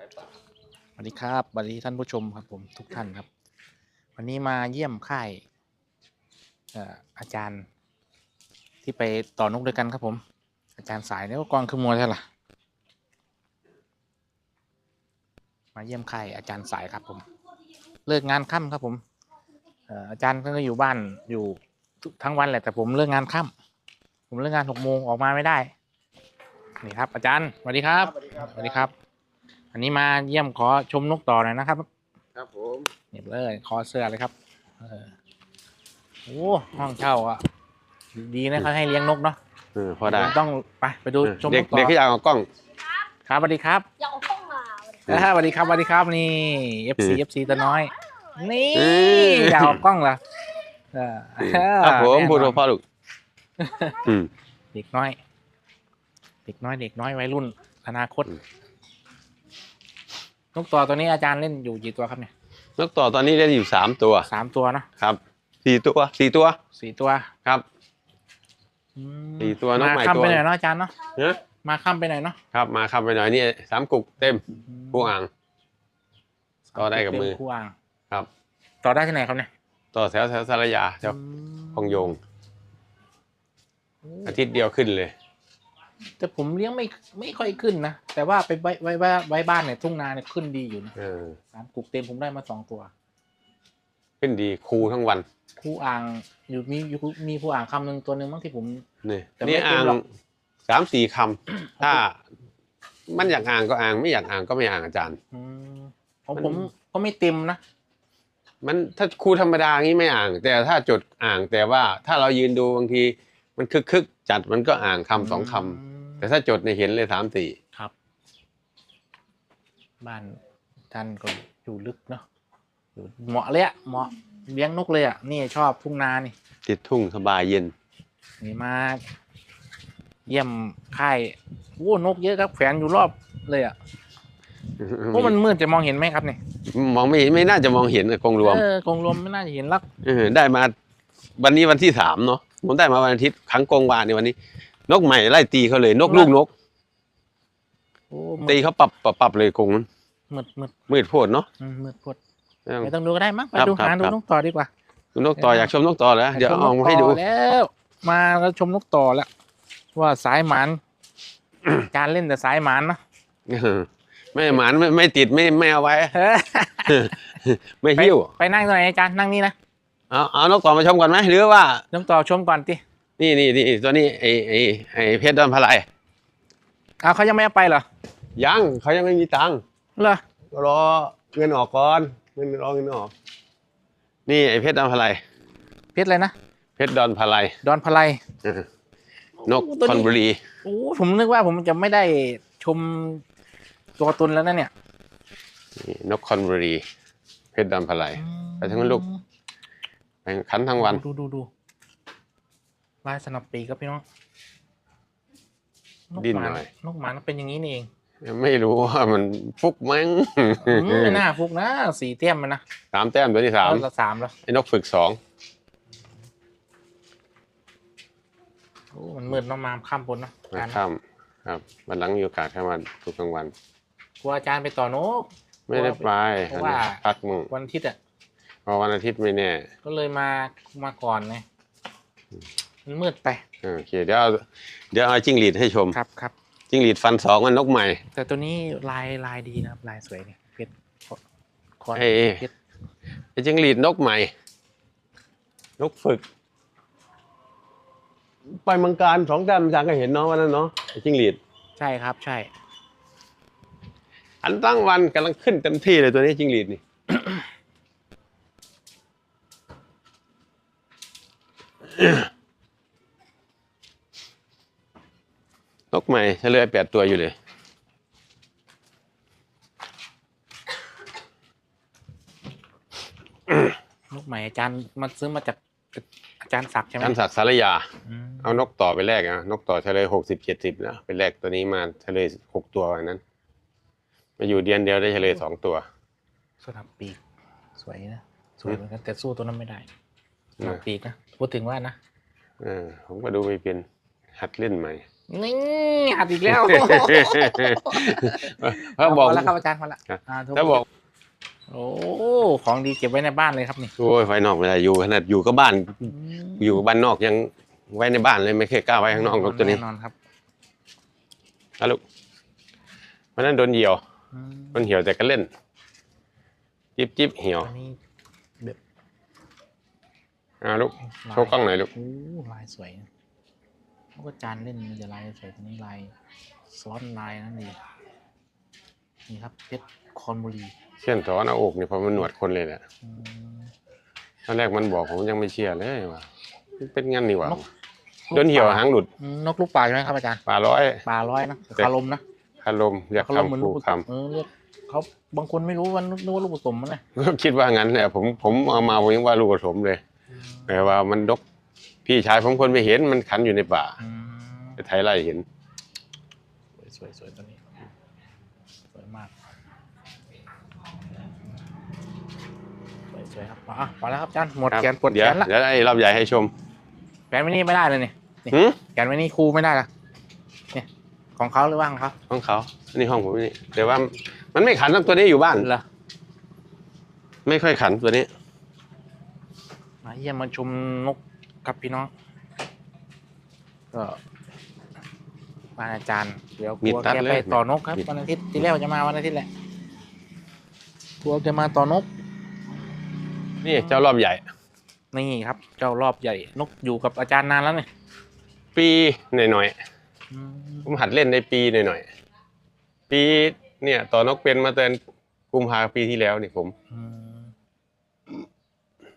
สวัสดีครับสวัสดีท่านผู้ชมครับผมทุกท่านครับ วันนี้มาเยี่ยมค่ายเอ่ออาจารย์ ที่ไปต่อนกด้วยกันครับผม อาจารย์สายแล้วกองคือมัวใช่ล่ะ มาเยี่ยมค่ายอาจารย์สายครับผม เลิกงานค่ำครับผมเอ่ออาจารย์ก็อยู่บ้านอยู่ทุกทั้งวันแหละแต่ผมเลิกงานค่ำผมเลิกงานหกโมงออกมาไม่ได้ นี่ครับ อาจารย์สวัสดีครับ สวัสดีครับสวัสดีครับ อันนี้มาเยี่ยมขอชมนกต่อหน่อยนะครับ ครับผมเน็บเลยขอเสื้อเลยครับเออโอ้ห้องเช่าอะดีนะเขาให้เลี้ยงนกเนาะเออพอได้ผมต้องไปไปดูชมเด็นกกต่อเด็กที่อยากเอากล้อง ครับสวัสดีครับอย่าเอากล้องมาเออสวัสดีครับสวัสดีครับนี่ FC อืม FC ตัวน้อย นี่อืมอยากเอากล้องเหรอเออครับผมแน่นอนพูดกับพ่อลูกอืมเด็กน้อย เด็กน้อยเด็กน้อยวัยรุ่น อนาคตอืม นกต่อตัวนี้อาจารย์เล่นอยู่กี่ตัวครับเนี่ยนกต่อตอนนี้เล่นอยู่สามตัวสามตัวเนาะครับสี่ตัวสี่ตัวสี่ตัวครับอืมสี่ตัวนกมาใหม่ค่ำตัวไปหน่อยเนาะอาจารย์เนาะเนอะมาค่ำไปหน่อยเนาะครับมาขับไปหน่อยนี่สามกุกเต็มผู้อ่าง ต่อได้กับมือเป็นคู่อ่างครับ ต่อได้ที่ไหนครับเนี่ยต่อแถวแถวสารยาเจ้าพองโยง อาทิตย์เดียวขึ้นเลย แต่ผมเลี้ยงไม่ไม่ค่อยขึ้นนะ แต่ว่าไปไว้ไว้ไว้ไว้บ้านเนี่ยทุ่งนาเนี่ยขึ้นดีอยู่นะเออสามกุกเต็มผมได้มาสองตัว ขึ้นดีครูทั้งวัน คู่อ่างอยู่มีอยู่มีคู่อ่างคำหนึ่งตัวหนึ่งมั้งที่ผม นี่แต่ไม่นี่เต็มอ่างหรอก สามสี่คำถ้า มันอยากอ่างก็อ่าง ไม่อยากอ่างก็ไม่อ่างอาจารย์ อืมของมันผมก็ไม่เต็มนะมันถ้าครูธรรมดางี้ไม่อ่าง แต่ถ้าจดอ่างแต่ว่าถ้าเรายืนดูบางที มันคึกคึกๆจัดมันก็อ่างคำสองคำม แต่ถ้าจดเนี่ยเห็นเลยสามสี่ครับ บ้านท่านก็อยู่ลึกเนาะอยู่เหมาะเลยอะเหมาะเลี้ยงนกเลยอะนี่ชอบทุ่งนานี่ติดทุ่งสบายเย็นนี่มาเยี่ยมค่ายโอ้นกเยอะครับแขวนอยู่รอบเลยอะโอ้มันมืดจะมองเห็นไหมครับเนี่ยมองไม่เห็นไม่น่าจะมองเห็นกรงรวมเออกรงรวมไม่น่าจะเห็นลักเออได้มาวันนี้วันที่สามเนาะผมได้มาวันอาทิตย์ครั้งกงวานในวันนี้ นกใหม่ไล่ตีเขาเลย นกลูกนก โอ้ตีเขาปรับปรับปรับเลยกรงนั้นมืดมืดมืดโพดเนาะอืมมืดพดไม่ต้อง ไม่ต้องดูก็ได้มั้งไปครับดูครับหาดูครับ นกต่อดีกว่าดูนกต่ออยากชมนกต่อแล้วเดี๋ยวชมนเอากมาให้ดูต่อแล้ว มาแล้วชมนกต่อแล้ว ว่าสายหมันการเล่นแต่สายหมันเนาะเออไม่หมานไม่ไม่ติดไม่ไม่เอาไว้เฮ้ยไม่ไปหิ้วไปนั่งตรงไหนอาจารย์นั่งนี่นะเอาเอานกต่อมาชมก่อนไหมหรือว่า นกต่อชมก่อนติ นี่นี่นี่ตัวนี้ไอไอไอเพชรดอนพลายอ้าวเขายังไม่เอาไปเหรอยังเขายังไม่มีตังค์เหรอรอเงินออกก่อนเงินรอเงินออก นี่ไอเพชรดอนพลายเพชรเลยนะเพชรดอนพลายดอนพลายเออนกตัวนี้คอนบุรีโอ้ผมนึกว่าผมจะไม่ได้ชมตัวตนแล้วนะเนี่ยนี่นกคอนบุรี เพชรดอนพลายไปทั้งลูกแข่งขันทั้งวันดูดูดู ลายสนับปีกครับพี่น้องกดิ้นหมาหน่อย นกหมาเป็นอย่างนี้นี่เองไม่รู้ว่ามันฟุกมั้งอืมไม่น่าฟุกนะสีเตี้ยมมันนะสามแต้มตัวที่สามเอาละสามแล้วไอ้นกฝึกสองโอ้มันมืดเน้องมามข้ามบนเนาะมาการข้ามครับวันหลังมีโอกาสเข้ามาทุกกลางวัน กลัวอาจารย์ไปต่อนก ไม่ได้ไปเพราะว่าพักมึงวันอาทิตย์อะ พอวันอาทิตย์ไม่แน่ ก็เลยมามาก่อนไง มันมืดไปเออโอเคเดี๋ยวเอาเดี๋ยวเอาจิ้งหรีดให้ชมครับครับจิ้งหรีดฟันสองมันนกใหม่ แต่ตัวนี้ลายลายดีนะครับลายสวยเนี่ยเพชรคอนเอ้ย เพชรไอ้จิ้งหรีดนกใหม่ นกฝึก ไปเมืองการสองแต้มอาจารย์ก็เห็นเนาะวันนั้นเนาะไอ้จิ้งหรีด ใช่ครับใช่ อันตั้งวันกำลังขึ้นเต็มที่เลยตัวนี้จิ้งหรีดนี่ นก ใหม่เฉลยแปดตัวอยู่เลยลูกใหม่อาจารย์มาซื้อมาจากอาจารย์ศักดิ์ใช่ไหมอันศักดิ์สารยา อืมเอานกต่อไปแลกนะนกต่อเฉลยหกสิบเจ็ดสิบนะไปแลกตัวนี้มาเฉลยหกตัววันนั้น มาอยู่เดือนเดียวได้เฉลยสองตัว สนับปีก สวยนะสวยเหมือนกันแต่สู้ตัวนั้นไม่ได้สนับปีกนะพูดถึงว่านะ เออผมก็ดูไปเป็นหัดเล่นใหม่ นี่หัดอีกแล้วถ้าบอกพแล้วครับอาจารย์พอละครับอ่โทรถ้าบอก โอ้ของดีเก็บไว้ในบ้านเลยครับนี่โอ้ยไฟนอกไม่ได้อยู่ขนาดอยู่กับบ้าน อยู่กับบ้านนอกยังไว้ในบ้านเลยไม่เคยกล้าไว้ข้างนอกหรอกตัวนี้แน่นอนครับอะลูกวันนั้นโดนเหี่ยวอืมโดนเหี่ยวแต่ก็เล่น จิบจิบเหี่ยวอันนี้แบบอ่าลูกลายโชว์กล้องหน่อยลูกโอ้ลายสวย เขาก็จานเล่นมีแต่ลายสวยตัวนี้ลายซ้อนลายนั่นเองนี่ครับเพชรคอนบุรีเช่นถอนเอาอกเนี่ยพอมันหนวดคนเลยแหละอืมตอนแรกมันบอกผมยังไม่เชื่อเลยว่ามันเป็นงั้นนี่หว่านกโดนเหี่ยวหางหลุดอืมนกลูกป่าใช่ไหมครับอาจารย์ป่าร้อยป่าร้อยนะแต่คารมนะคารมเรียกคารมเหมือนคำลูผูกคเออเรียกเขาบางคนไม่รู้ว่านึกว่าลูกผสมมันนะำก็คิดว่างั้นเนี่ยผมผมเอามาผมยังว่าลูกผสมเลยแต่ว่ามันดก พี่ชายผมคนไปเห็นมันขันอยู่ในป่าอืมไปไทยไล่เห็น สวยสวยตัวนี้สวยมากสวยสวยครับอะพอแล้วครับอาจารย์หมดครับแขนปวดเดี๋แขยวนละเดี๋ยวไอ้รอบใหญ่ให้ชมแขนไว้นี่ไม่ได้เลยนี่หืม แขนไว้นี่ครูไม่ได้ละเนี่ยของเขาหรือว่าของเขาห้องเขาอันนี้ห้องผมนี่แต่ว่ามันไม่ขันตั้งตัวนี้อยู่บ้าน เหรอไม่ค่อยขันตัวนี้ มาเยี่ยมมาชมนก กับพี่น้อง ก็บ้านอาจารย์ เดี๋ยวกมีลัวตัดแกเลไปยต่อนกครับมีวันอาทิตย์ที่แรกว่าจะมาวันอาทิตย์แหละกลัวจะมาต่อนก นี่เจ้ารอบใหญ่ นี่ครับ เจ้ารอบใหญ่นกอยู่กับอาจารย์นานแล้วเนี่ยปีหน่อยอืมๆผมหัดเล่นในปีหน่อยๆปีเนี่ยต่อนกเป็นมาแต่กุมภาปีที่แล้วนี่ผม อืม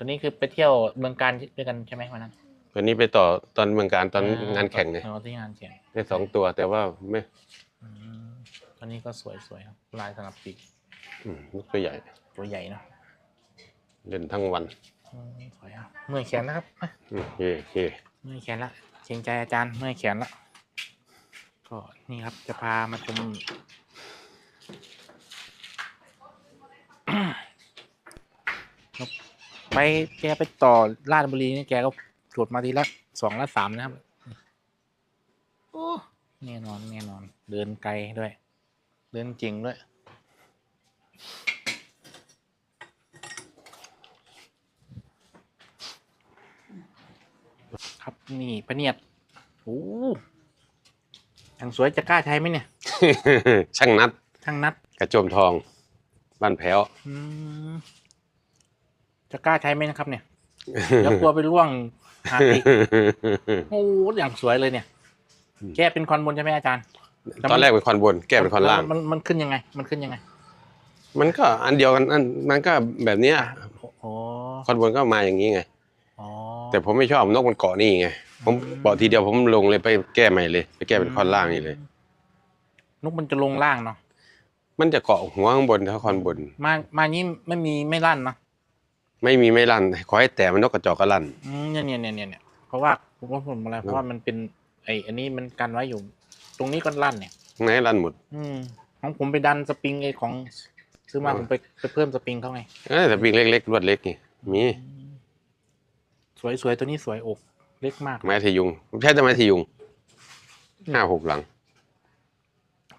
ตัวนี้คือไปเที่ยวเมืองการด้วยกันใช่ไหมวันนั้นตัวนี้ไปต่อตอนเมืองการตอนงานแข่งเนี่ยอ๋อที่งานแข่งได้สองตัวแต่ว่าไม่อืมตัวนี้ก็สวยสวยครับลายสนับปีกอืมนกตัวใหญ่ ตัวใหญ่เนอะเล่นทั้งวันอืมสวยครับเมื่อยแขนนะครับอะอืมโอเคโอเคเมื่อยแขนละเกรงใจอาจารย์เมื่อยแขนละก็นี่ครับจะพามาชม นก ไปแกไปต่อราชบุรีนี่แกก็จดมาทีละสองละสามนะครับ โอ้แน่นอนแน่นอน เดินไกลด้วย เดินจริงด้วย ครับนี่พะเนียดโอ้อย่างสวยจะกล้าใช้ไหมเนี่ย ช่างนัดช่างนัดกระโจมทอง บ้านแพ้ว อืม จะกล้าใช้ไหมนะครับเนี่ยเดี๋ยวกลัวไปล่วงหาอีกโอ้อย่างสวยเลยเนี่ยอืมแกเป็นคอนบนใช่ไหมอาจารย์ ตอนแรกเป็นคอนบน แก้เป็นคอนล่าง มันมันขึ้นยังไง มันขึ้นยังไง มันก็อันเดียวกันอันมันก็แบบเนี้ยโอ้คอนบนก็มาอย่างนี้ไงอ๋อแต่ผมไม่ชอบนกมันเกาะนี่ไงผมอืมเกาะทีเดียวผมลงเลยไปแก้ใหม่เลย ไปแก้เป็นคอนล่างนี่เลย นกมันจะลงล่างเนาะมันจะเกาะหัวข้างบนถ้าคอนบน มามานี้ไม่มีไม่ลั่นเนาะ ไม่มีไม่ลั่นขอให้แต่มันนกกระจอกก็ลั่นอืมเนี่ยเนี่ยเนี่ยเนี่ยเนี่ยเพราะว่าผมว่าผมอะไรเพราะว่ามันเป็นไออันนี้มันกันไว้อยู่ ตรงนี้ก็ลั่นเนี่ยข้างในลั่นหมด อืมของผมไปดันสปริงไอของซื้อมาอ๋อผมไปไปเพิ่มสปริงเขาไงเอ้ยแต่ปีกเล็กๆรวดเล็กนี่มีสวยสวยตัวนี้สวยอกเล็กมาก ไม้ทะยุงไม่ใช่แต่ไม้ทะยุงห้าหกหลัง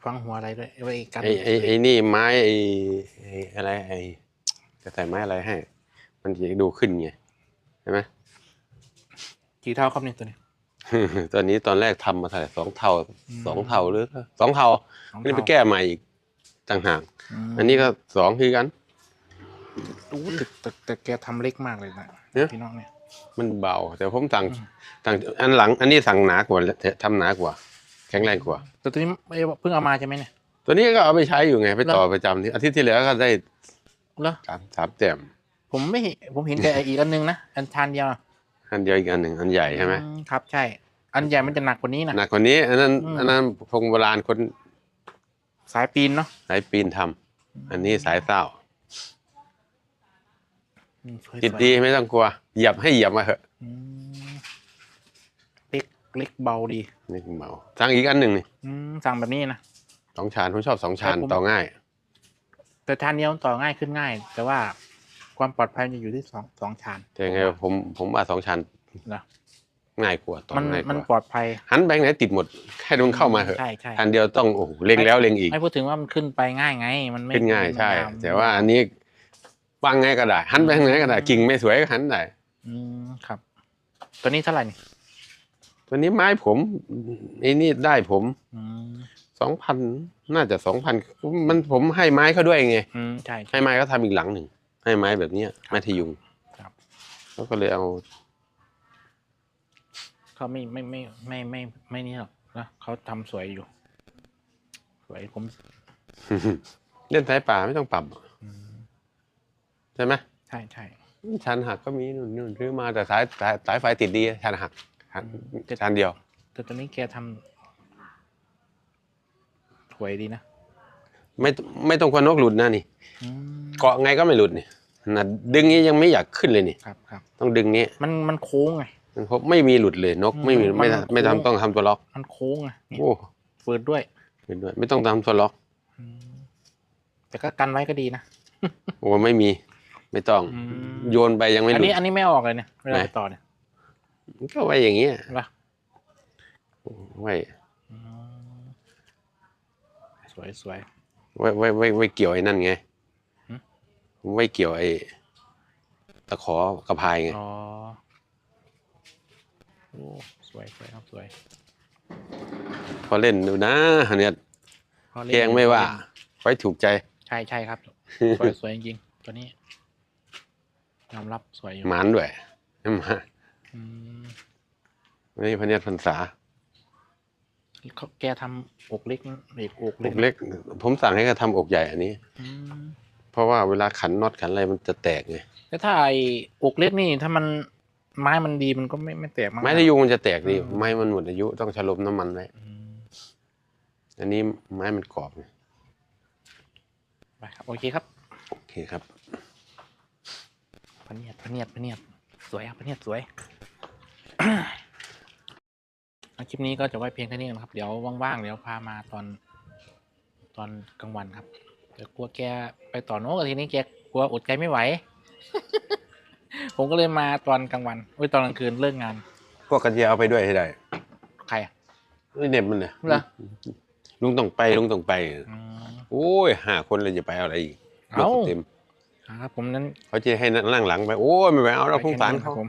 ฟังหัวอะไรด้วยไว้กันไอ้ไอ้ไอ้นี่ไม้ไอ้ไอ้อะไรไอ้จะใส่ไม้อะไรให้ มันจะดูขึ้นไงใช่ไหมกี่เท่าครับเนี่ยตัวนี้ ตอนนี้ตอนแรกทำมาเท่าไหร่สองเท่าอืมสองเท่าหรือสองเท่าสองอันนี้ไปเท่าแก้ใหม่อีกต่างหากมอันนี้ก็สองคือกันอู้แต่แต่แต่แกทำเล็กมากเลยนะเนี่ยพี่น้องเนี่ย มันเบา แต่ผมสั่งอืมสั่งอันหลัง อันนี้สั่งหนากว่าทำหนากว่า แข็งแรงกว่า แต่ตัวนี้ไม่เพิ่งเอามาใช่ไหมเนี่ยตัวนี้ก็เอาไปใช้อยู่ไง ไปต่อเหรอประจำที่อาทิตย์ที่แล้วก็ได้เหรอสามสามแต้ม ผมไม่เห็นผมเห็นแต่อีกอันนึงนะอันชานเดียวนะอันเดียวอีกอันหนึ่งอันใหญ่ใช่ไหมอืครับใช่ อันใหญ่มันจะหนักกว่านี้นะหนักกว่านี้อันนั้นอืมอันนั้นพงโบราณคน สายปีนเนาะสายปีนทำอันนี้สายเศร้าอืมสวยๆติดดีไม่ต้องกลัวเหยียบให้เหยียบมาเถอะอืมเล็กเล็กเบาดีนี่เบาสั่งอีกอันหนึ่งนี่อืมสั่งแบบนี้นะสองชานผมชอบสองชานครับผมต่อง่าย แต่ชานเดียวต่อง่ายขึ้นง่าย แต่ว่า ความปลอดภัยมันจะอยู่ที่สองสองชานแต่ยังไงผมผมว่าสองชานเหรอง่ายกว่าตอนมันง่ายกมันว่าปลอดภัยหันไปไหนติดหมดแค่มันเข้ามาเหอะใช่ใช่อันเดียวต้องโอ้โหเล็งแล้วเล็งอีก ไม่พูดถึงว่ามันขึ้นไปง่ายไง มันไม่ขึ้นง่ายใช่มันยแต่ว่าอันนี้วางไงก็ได้ หันไปทางไหนก็ได้กิ่งไม่สวยก็หันได้อืมครับ ตัวนี้เท่าไหร่นี่ตัวนี้ไม้ผมไอ้นี่ได้ผมอืมสองพันน่าจะสองพันมันผมให้ไม้เขาด้วยไงอืมใช่ใช่ให้ไม้เขาทำอีกหลังหนึ่ง ให้ไม้แบบเนี้ยไม้ทะยุงครับ เขาก็เลยเอา เขาไม่ไม่ไม่ไม่ไม่ไม่ไม่นี่หรอกนะเขาทำสวยอยู่ สวยผมเล่นสายป่าไม่ต้องปรับอืมใช่ไหมใช่ใช่ชันหักก็มีนู่นนู่นซื้อมาแต่สายสายสายไฟติดดีชันหักหักชันเดียว แต่ตัวนี้แกทำสวยดีนะ ไม่ไม่ต้องกลัวนกหลุดนะนี่อืมเกาะไงก็ไม่หลุดนี่นะดึงนี้ยังไม่อยากขึ้นเลยนี่ ครับครับต้องดึงนี้มันมันโค้งไงมันพบไม่มีหลุดเลยนกอืมไม่มีมันไม่มันไม่โค้งทำต้องทำตัวล็อกมันโค้งไงเนี่ยโอ้ฝืดด้วยเห็นด้วยไม่ต้องทำตัวล็อกอืมแต่ก็กันไว้ก็ดีนะโอ้ไม่มีไม่ต้อง อืมโยนไปยังไม่หอันลุด นี้อันนี้ไม่เอาออกเลยเนี่ยเวลาไหน ไปต่อเนี่ยก็ไว้อย่างเงี้ยเห็นปะไว้อืมสวยสวย ไว้ไว้ไว้ไว้เกี่ยวไอ้นั่นไงหืมไว้เกี่ยวไอ้ตะขอกระพายไงอ๋อโอ้สวยสวยครับสวยพอเล่นดูนะเนี่ยพอล่นแกงไม่ว่าไว้ถูกใจ ใช่ใช่ครับสวยสวยจริงๆตัวนี้ยอมรับสวยอยู่หมานด้วยมาอืมวันนี้พระเนียรพรรษาเขา แกทำอกเล็กนะเอกอกอเล็กกเล็ก ผมสั่งให้เขาทำอกใหญ่อันนี้อืมเพราะว่าเวลาขันน็อตขันอะไรมันจะแตกไงแล้วถ้าไอ้อกเล็กนี่ถ้ามันไม้มันดีมันก็ไม่ไม่แตกมากไม้ทะยุงมันจะแตกดีอืมไม้มันหมดอายุต้องฉลมน้ำมันไว้อืมอันนี้ไม้มันกรอบไงไปครับโอเคครับโอเคครับพะเนียดพะเนียดพะเนียดสวยครับพะเนียดสวยเอา คลิปนี้ก็จะไว้เพียงแค่นี้นะครับ เดี๋ยวว่างๆเดี๋ยวพามาตอนตอนกลางวันครับเดี๋ยวกลัวแกไปต่อโน้กทีนี้แกกลัวอดใจไม่ไหว ผมก็เลยมาตอนกลางวันโอ้ยตอนกลางคืนเลิกงาน พวกกันเจียเอาไปด้วยให้ได้ใครอะเอ้ยเหน็บมันเลยเหรอลุงต้องไปลุงต้องไปอืม โอ้ยห้าคนเลยจะไปเอาอะไรอีกเอ้า รถเต็มครับผมนั้นเขาจะให้นั่งหลังไปโอ้ยไม่ไปเอาเราสงสารไปแค่นี้คเขาบผม